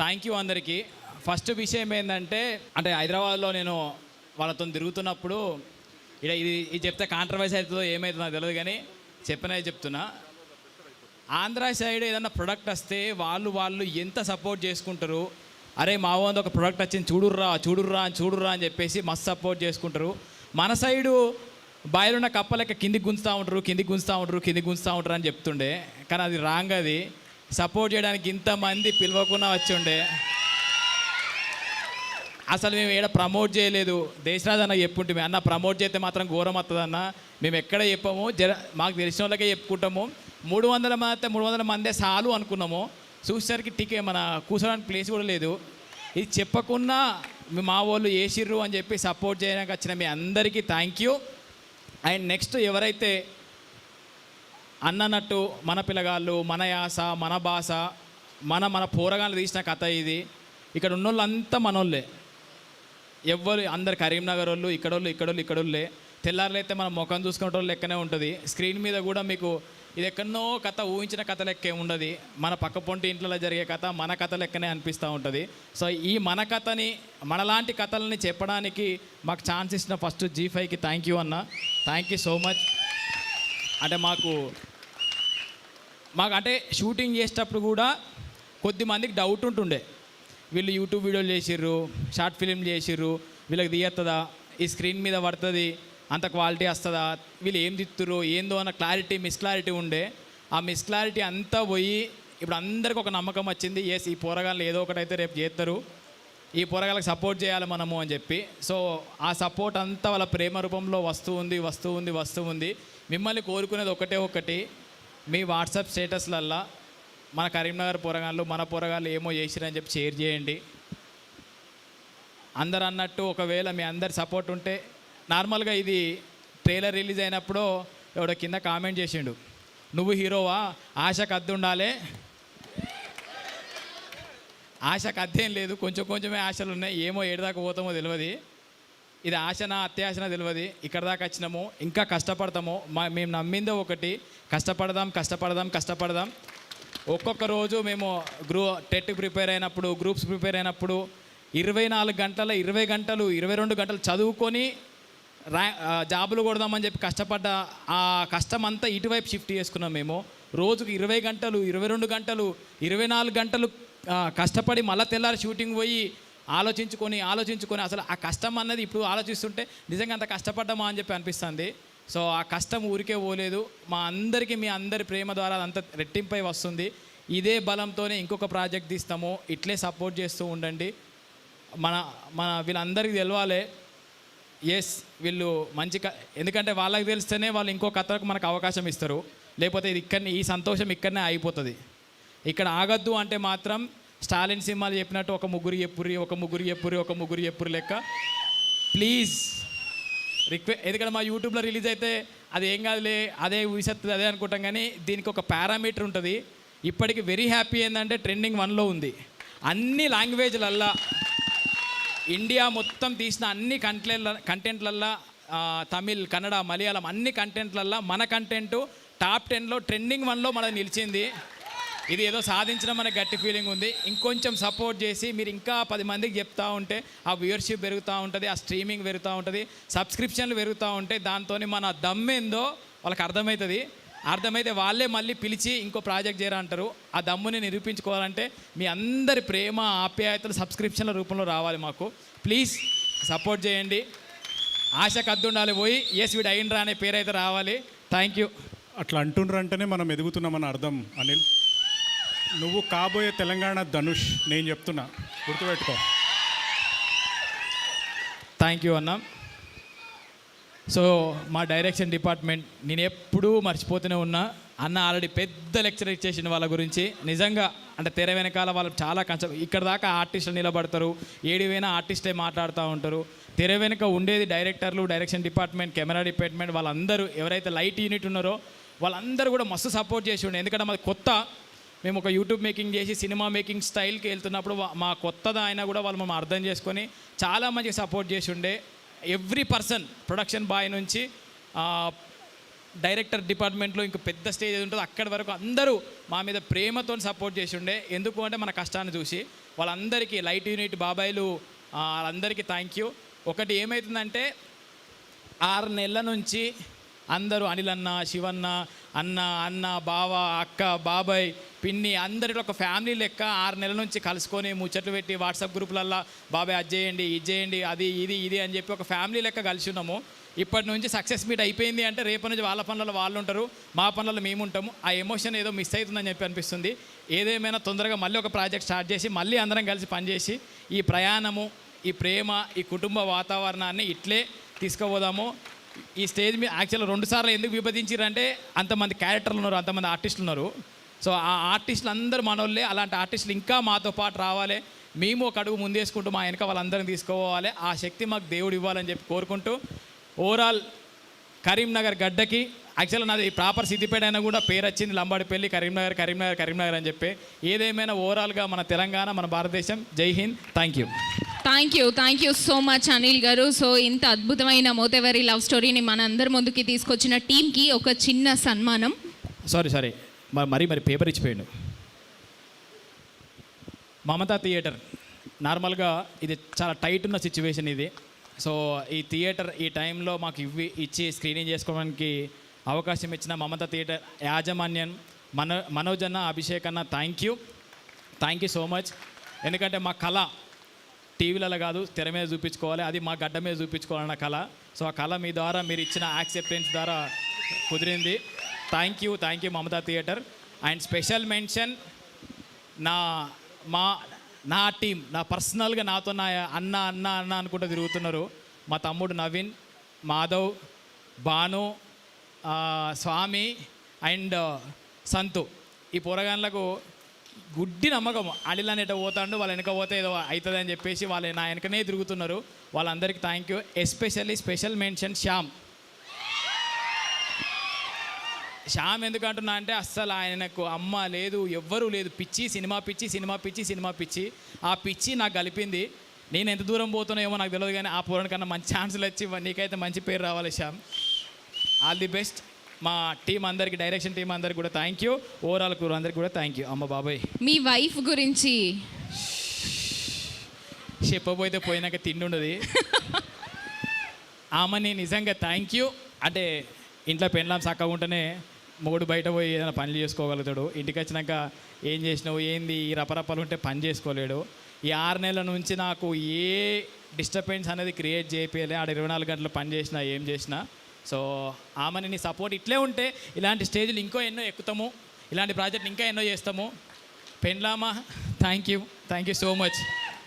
Thank you అందరికీ. First విషయం ఏంటంటే అంటే హైదరాబాద్లో నేను వాళ్ళతో తిరుగుతున్నప్పుడు ఇక్కడ ఇది ఇది చెప్తే కాంట్రవర్సీ అవుతుందో ఏమవుతుందో తెలియదు కానీ చెప్పనే చెప్తున్నా. ఆంధ్ర సైడ్ ఏదైనా ప్రొడక్ట్ వస్తే వాళ్ళు వాళ్ళు ఎంత సపోర్ట్ చేసుకుంటారు? అరే మా వంద ఒక ప్రొడక్ట్ వచ్చింది చూడుర్రా చూడుర్రా అని చూడుర్రా అని చెప్పేసి మస్తు సపోర్ట్ చేసుకుంటారు. మన సైడు బాయిలో కప్పలెక్క కిందికి గుంజుతూ ఉంటారు కిందికి గుంజుతూ ఉంటారు కిందికి గుంజుతూ ఉంటారు అని చెప్తుండే. కానీ అది రాంగ్ అది. సపోర్ట్ చేయడానికి ఇంతమంది పిలవకుండా వచ్చి ఉండే అసలు మేము ఏడ ప్రమోట్ చేయలేదు. దేశరాజ్ అన్న చెప్పుంటే అన్న ప్రమోట్ చేస్తే మాత్రం ఘోరం వస్తుందన్న మేము ఎక్కడ చెప్పాము జర మాకు తెలిసిన వాళ్ళకే చెప్పుకుంటాము. మూడు వందల మంది మూడు వందల మందే చాలు అనుకున్నాము. చూసేసరికి టికెట్ మన కూర్చోడానికి ప్లేస్ కూడా లేదు. ఇది చెప్పకుండా మా వాళ్ళు వేసిర్రు అని చెప్పి సపోర్ట్ చేయడానికి వచ్చిన మీ అందరికీ థ్యాంక్ యూ అండ్ నెక్స్ట్ ఎవరైతే అన్ననట్టు మన పిల్లగాళ్ళు మన యాస మన భాష మన మన పోరగాళ్ళు తీసిన కథ ఇది. ఇక్కడ ఉన్నోళ్ళంతా మనోళ్ళే. ఎవ్వరు అందరు కరీంనగర్ వాళ్ళు ఇక్కడోళ్ళు ఇక్కడోళ్ళు ఇక్కడోళ్ళే. తెల్లారులైతే మన ముఖం చూసుకునే వాళ్ళు లెక్కనే ఉంటుంది. స్క్రీన్ మీద కూడా మీకు ఇది ఎక్కడో కథ ఊహించిన కథ లెక్కే ఉండదు. మన పక్క పొంటి ఇంట్లో జరిగే కథ మన కథ లెక్కనే అనిపిస్తూ ఉంటుంది. సో ఈ మన కథని మనలాంటి కథలని చెప్పడానికి మాకు ఛాన్స్ ఇచ్చిన ఫస్ట్ జీ ఫైవ్కి థ్యాంక్ యూ అన్న. Thank you so much. అంటే మాకు మాకు అంటే షూటింగ్ చేసేటప్పుడు కూడా కొద్ది మందికి డౌట్ ఉంటుండే. వీళ్ళు యూట్యూబ్ వీడియోలు చేసిర్రు షార్ట్ ఫిలిం చేసిర్రు వీళ్ళకి తీయత్తదా? ఈ స్క్రీన్ మీద పడుతుంది అంత క్వాలిటీ వస్తుందా? వీళ్ళు ఏం తిత్తురు ఏందో అన్న క్లారిటీ మిస్ క్లారిటీ ఉండే. ఆ మిస్ క్లారిటీ అంతా పోయి ఇప్పుడు అందరికి ఒక నమ్మకం వచ్చింది ఎస్ ఈ పోరగాళ్ళు ఏదో ఒకటైతే రేపు చేస్తారు ఈ పోరగాళ్ళకి సపోర్ట్ చేయాలి మనము అని చెప్పి. సో ఆ సపోర్ట్ అంతా వాళ్ళ ప్రేమ రూపంలో వస్తూ ఉంది వస్తూ ఉంది వస్తూ ఉంది. మిమ్మల్ని కోరుకునేది ఒకటే ఒకటి మీ వాట్సాప్ స్టేటస్లల్లా మన కరీంనగర్ పోరగాళ్ళు మన పోరగాళ్ళు ఏమో చేసిరని చెప్పి షేర్ చేయండి. అందరు అన్నట్టు ఒకవేళ మీ అందరి సపోర్ట్ ఉంటే నార్మల్గా ఇది ట్రైలర్ రిలీజ్ అయినప్పుడు ఎవడో కింద కామెంట్ చేసిండు. నువ్వు హీరోవా? ఆశకు అద్దు ఉండాలి. ఆశకు అద్దేం లేదు కొంచెం కొంచెమే ఆశలు ఉన్నాయి ఏమో ఏడుదాకా పోతామో తెలియదు ఇది ఆశన అత్యాశన తెలియదు ఇక్కడ దాకా వచ్చినాము. ఇంకా కష్టపడతాము. మా మేము నమ్మిందో ఒకటి. కష్టపడదాం కష్టపడదాం కష్టపడదాం. ఒక్కొక్క రోజు మేము గ్రూ టెట్ ప్రిపేర్ అయినప్పుడు గ్రూప్స్ ప్రిపేర్ అయినప్పుడు ఇరవై నాలుగు గంటల ఇరవై గంటలు ఇరవై రెండు గంటలు చదువుకొని రా జాబులు కొడదామని చెప్పి కష్టపడ్డ ఆ కష్టం అంతా ఇటువైపు షిఫ్ట్ చేసుకున్నాం మేము. రోజుకు ఇరవై గంటలు ఇరవై రెండు గంటలు ఇరవై నాలుగు గంటలు కష్టపడి మళ్ళీ తెల్లారి షూటింగ్ పోయి ఆలోచించుకొని ఆలోచించుకొని అసలు ఆ కష్టం అన్నది ఇప్పుడు ఆలోచిస్తుంటే నిజంగా అంత కష్టపడ్డామా అని చెప్పి అనిపిస్తుంది. సో ఆ కష్టం ఊరికే పోలేదు. మా అందరికీ మీ అందరి ప్రేమ ద్వారా అంత రెట్టింపై వస్తుంది. ఇదే బలంతోనే ఇంకొక ప్రాజెక్ట్ తీస్తాము. ఇట్లే సపోర్ట్ చేస్తూ ఉండండి. మన మన వీళ్ళందరికీ తెలవాలి. ఎస్ వీళ్ళు మంచి క- ఎందుకంటే వాళ్ళకి తెలిస్తేనే వాళ్ళు ఇంకో కథలకు మనకు అవకాశం ఇస్తారు. లేకపోతే ఇది ఇక్కడనే ఈ సంతోషం ఇక్కడనే అయిపోతుంది ఇక్కడ ఆగద్దు అంటే మాత్రం స్టాలిన్ సినిమాలు చెప్పినట్టు ఒక ముగ్గురు ఎప్పురి ఒక ముగ్గురు ఎప్పురి ఒక ముగ్గురు ఎప్పురి లెక్క. ప్లీజ్ రిక్వె ఎందుకంటే మా యూట్యూబ్లో రిలీజ్ అయితే అది ఏం కాదులే అదే ఊసెత్తది అదే అనుకుంటాం కానీ దీనికి ఒక పారామీటర్ ఉంటుంది. ఇప్పటికి వెరీ హ్యాపీ ఏంటంటే ట్రెండింగ్ వన్లో ఉంది. అన్ని లాంగ్వేజ్లల్లా ఇండియా మొత్తం తీసిన అన్ని కంటెంట్ల కంటెంట్లల్లా తమిళ్ కన్నడ మలయాళం అన్ని కంటెంట్లల్లా మన కంటెంట్ టాప్ టెన్లో ట్రెండింగ్ వన్లో మనది నిలిచింది. ఇది ఏదో సాధించడం అనే గట్టి ఫీలింగ్ ఉంది. ఇంకొంచెం సపోర్ట్ చేసి మీరు ఇంకా పది మందికి చెప్తా ఉంటే ఆ వ్యూయర్షిప్ పెరుగుతూ ఉంటుంది ఆ స్ట్రీమింగ్ పెరుగుతూ ఉంటుంది సబ్స్క్రిప్షన్లు పెరుగుతూ ఉంటాయి దాంతో మన దమ్మేందో వాళ్ళకి అర్థమవుతుంది అర్థమైతే వాళ్ళే మళ్ళీ పిలిచి ఇంకో ప్రాజెక్ట్ చేయాలంటారు ఆ దమ్ముని నిరూపించుకోవాలంటే మీ అందరి ప్రేమ ఆప్యాయతలు సబ్స్క్రిప్షన్ల రూపంలో రావాలి మాకు. ప్లీజ్ సపోర్ట్ చేయండి. ఆశ కద్దుండాలి పోయి ఎస్ వీడు అయిండ్రా అనే పేరు అయితే రావాలి. థ్యాంక్ యూ అట్లా అంటుండ్రంటేనే మనం ఎదుగుతున్నామని అర్థం అనిల్. నువ్వు కాబోయే తెలంగాణ ధనుష్ నేను చెప్తున్నా. గుర్తుపెట్టుకో. థ్యాంక్ యూ అన్న. సో మా డైరెక్షన్ డిపార్ట్మెంట్ నేను ఎప్పుడూ మర్చిపోతూనే ఉన్నా. అన్న ఆల్రెడీ పెద్ద లెక్చర్ ఇచ్చేసిన వాళ్ళ గురించి. నిజంగా అంటే తెర వెనకాల వాళ్ళు చాలా కష్టం ఇక్కడ దాకా ఆర్టిస్టులు నిలబడతారు. ఏడివైనా ఆర్టిస్టే మాట్లాడుతూ ఉంటారు. తెర వెనుక ఉండేది డైరెక్టర్లు డైరెక్షన్ డిపార్ట్మెంట్ కెమెరా డిపార్ట్మెంట్ వాళ్ళందరూ ఎవరైతే లైట్ యూనిట్ ఉన్నారో వాళ్ళందరూ కూడా మస్తు సపోర్ట్ చేసి ఉండే ఎందుకంటే మాది కొత్త మేము ఒక యూట్యూబ్ మేకింగ్ చేసి సినిమా మేకింగ్ స్టైల్కి వెళ్తున్నప్పుడు మా కొత్తది అయినా కూడా వాళ్ళు మనం అర్థం చేసుకొని చాలా మంచిగా సపోర్ట్ చేసి ఉండే ఎవ్రీ పర్సన్ ప్రొడక్షన్ బాయ్ నుంచి డైరెక్టర్ డిపార్ట్మెంట్లో ఇంకా పెద్ద స్టేజ్ ఏది ఉంటుందో అక్కడి వరకు అందరూ మా మీద ప్రేమతో సపోర్ట్ చేసి ఉండే ఎందుకు అంటే మన కష్టాన్ని చూసి. వాళ్ళందరికీ లైట్ యూనిట్ బాబాయిలు వాళ్ళందరికీ థ్యాంక్ యూ ఒకటి ఏమవుతుందంటే ఆరు నెలల నుంచి అందరూ అనిల్ అన్న శివన్న అన్న అన్న బావ అక్క బాబాయ్ పిన్ని అందరిలో ఒక ఫ్యామిలీ లెక్క ఆరు నెలల నుంచి కలుసుకొని ముచ్చట్లు పెట్టి వాట్సాప్ గ్రూపులల్లో బాబాయ్ అది చేయండి ఇది చేయండి అది ఇది ఇది అని చెప్పి ఒక ఫ్యామిలీ లెక్క కలిసి ఉన్నాము. ఇప్పటి నుంచి సక్సెస్ మీట్ అయిపోయింది అంటే రేపు నుంచి వాళ్ళ పనులలో వాళ్ళు ఉంటారు మా పనులలో మేము ఉంటాము. ఆ ఎమోషన్ ఏదో మిస్ అవుతుందని చెప్పి అనిపిస్తుంది. ఏదేమైనా తొందరగా మళ్ళీ ఒక ప్రాజెక్ట్ స్టార్ట్ చేసి మళ్ళీ అందరం కలిసి పనిచేసి ఈ ప్రయాణము ఈ ప్రేమ ఈ కుటుంబ వాతావరణాన్ని ఇట్లే తీసుకుపోదాము. ఈ స్టేజ్ మీద యాక్చువల్గా రెండుసార్లు ఎందుకు విభజించారంటే అంతమంది క్యారెక్టర్లు ఉన్నారు అంతమంది ఆర్టిస్టులు ఉన్నారు. సో ఆ ఆర్టిస్టులు అందరూ మనోళ్ళే అలాంటి ఆర్టిస్టులు ఇంకా మాతో పాటు రావాలి. మేము ఒక అడుగు ముందేసుకుంటూ మా వెనక వాళ్ళందరిని తీసుకోవాలి. ఆ శక్తి మాకు దేవుడు ఇవ్వాలని చెప్పి కోరుకుంటూ ఓవరాల్ కరీంనగర్ గడ్డకి యాక్చువల్గా నాది ప్రాపర్ సిద్దిపేట అయినా కూడా పేరు వచ్చింది లంబాడిపల్లి కరీంనగర్ కరీంనగర్ కరీంనగర్ అని చెప్పి. ఏదేమైనా ఓవరాల్గా మన తెలంగాణ మన భారతదేశం. Jai Hind. Thank you thank you thank you so much Anil garu. So ఇంత అద్భుతమైన మోతెవరి లవ్ స్టోరీని మన అందరి ముందుకి తీసుకొచ్చిన టీంకి ఒక చిన్న సన్మానం. సారీ సారీ మరి మరీ మరి పేపర్ ఇచ్చిపోయాడు. మమతా థియేటర్ నార్మల్గా ఇది చాలా టైట్ ఉన్న సిచ్యువేషన్ ఇది. సో ఈ థియేటర్ ఈ టైంలో మాకు ఇవి ఇచ్చి స్క్రీనింగ్ చేసుకోవడానికి అవకాశం ఇచ్చిన మమతా థియేటర్ యాజమాన్యం మన మనోజ్ అన్న అభిషేక్ అన్న thank you. Thank you so much. ఎందుకంటే మా కళ టీవీలలో కాదు తెర మీద చూపించుకోవాలి. అది మా గడ్డ మీద చూపించుకోవాలన్న కళ. సో ఆ కళ మీ ద్వారా మీరు ఇచ్చిన యాక్సెప్టెన్స్ ద్వారా కుదిరింది. Thank you thank you Mamata theatre and special mention నా మా నా టీం నా పర్సనల్గా నాతో నా అన్న అన్న అన్న అనుకుంటూ తిరుగుతున్నారు. మా తమ్ముడు నవీన్ మాధవ్ భాను స్వామి అండ్ సంతు. ఈ పోరగాన్లకు గుడ్డి నమ్మకం. అడిలని ఎట పోతాడు వాళ్ళ వెనక పోతే ఏదో అవుతుంది అని చెప్పేసి వాళ్ళు నా వెనకనే తిరుగుతున్నారు. వాళ్ళందరికీ thank you especially special mention Shyam. Shyam ఎందుకు అంటున్నా అంటే అస్సలు ఆయనకు అమ్మ లేదు ఎవ్వరూ లేదు. పిచ్చి సినిమా పిచ్చి సినిమా పిచ్చి సినిమా పిచ్చి. ఆ పిచ్చి నాకు కలిపింది. నేను ఎంత దూరం పోతున్నా ఏమో నాకు తెలియదు కానీ ఆ కన్నా మంచి ఛాన్సులు వచ్చి నీకైతే మంచి పేరు రావాలి శ్యామ్. ఆల్ ది బెస్ట్ మా టీం అందరికి డైరెక్షన్ టీం అందరికి కూడా థ్యాంక్ యూ ఓవరాల్ కూర అందరికి కూడా థ్యాంక్ యూ అమ్మ బాబాయ్. మీ వైఫ్ గురించి. చెప్పబోతే పోయినాక తిండి ఉండదు. ఆమెని నిజంగా థ్యాంక్ యూ అంటే ఇంట్లో పెండ్లాం చక్కగా ఉంటేనే మొగుడు బయట పోయి ఏదైనా పనులు చేసుకోగలుగుతాడు. ఇంటికి వచ్చినాక ఏం చేసినావు? ఏంది? ఈ రపరపలు ఉంటే పని చేసుకోలేడు. ఈ ఆరు నెలల నుంచి నాకు ఏ డిస్టర్బెన్స్ అనేది క్రియేట్ చేయలే ఆడ ఇరవై నాలుగు గంటలు పని చేసినా ఏం చేసినా. సో ఆమెని నీ సపోర్ట్ ఇట్లే ఉంటే ఇలాంటి స్టేజ్లు ఇంకో ఎన్నో ఎక్కుతాము. ఇలాంటి ప్రాజెక్ట్ ఇంకా ఎన్నో చేస్తాము. పెండ్లామా? Thank you thank you so much